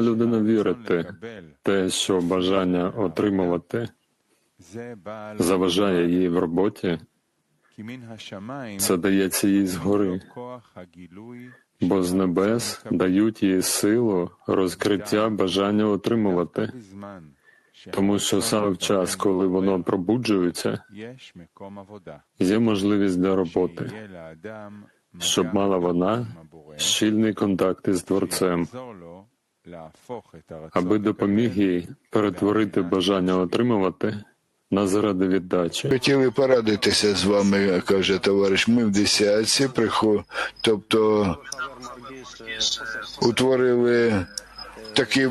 людина вірити, те, що бажання отримувати, заважає їй в роботі, це дається їй згори, бо з небес дають їй силу розкриття бажання отримувати, тому що саме в час, коли воно пробуджується, є можливість для роботи, щоб мала вона щільний контакт із Творцем, аби допоміг їй перетворити бажання отримувати на заради віддачі. Хотіли порадитися з вами, каже товариш. Ми в десятці приход... тобто утворили такий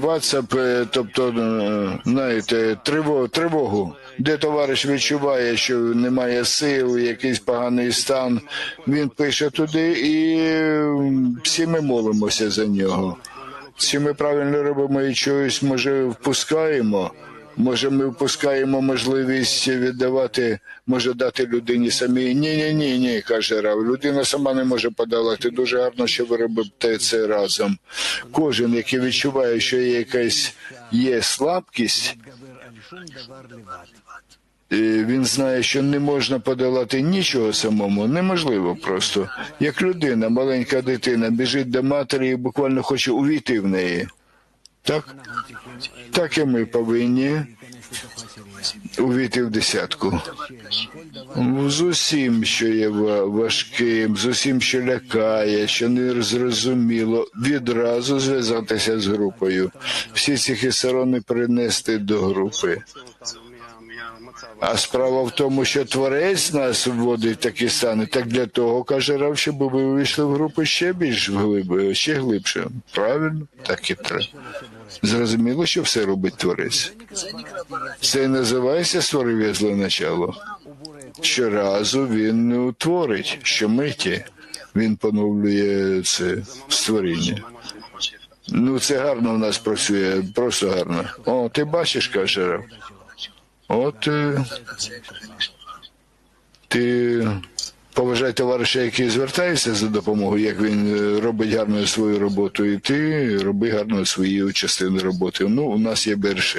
е, тобто, е, знаєте, тривогу, тривогу, де товариш відчуває, що немає сил, якийсь поганий стан. Він пише туди, і всі ми молимося за нього. Чи ми правильно робимо і чогось може впускаємо? Може, ми впускаємо можливість віддавати, може дати людині самій. Ні, ні, ні, ні, каже Рав. Людина сама не може подолати. Дуже гарно, що ви робите це разом. Кожен, який відчуває, що є якась є слабкість, він знає, що не можна подолати нічого самому, неможливо просто. Як людина, маленька дитина, біжить до матері і буквально хоче увійти в неї. Так? Так і ми повинні увійти в десятку. З усім, що є важким, з усім, що лякає, що не зрозуміло, відразу зв'язатися з групою. Всі ці хисарони принести до групи. А справа в тому, що творець нас вводить такі стани, так для того каже Рав, щоб ви вийшли в групу ще більш глиб, ще глибше. Правильно? Так і треба. Зрозуміло, що все робить творець. Це і називається створив зле начало. Щоразу він утворить, щомиті він поновлює це створіння. Ну, це гарно в нас працює, просто гарно. О, ти бачиш, каже Рав. От е, ти поважай товариша, який звертається за допомогою, як він е, робить гарно свою роботу, і ти роби гарно свою частину роботи. Ну, у нас є берше.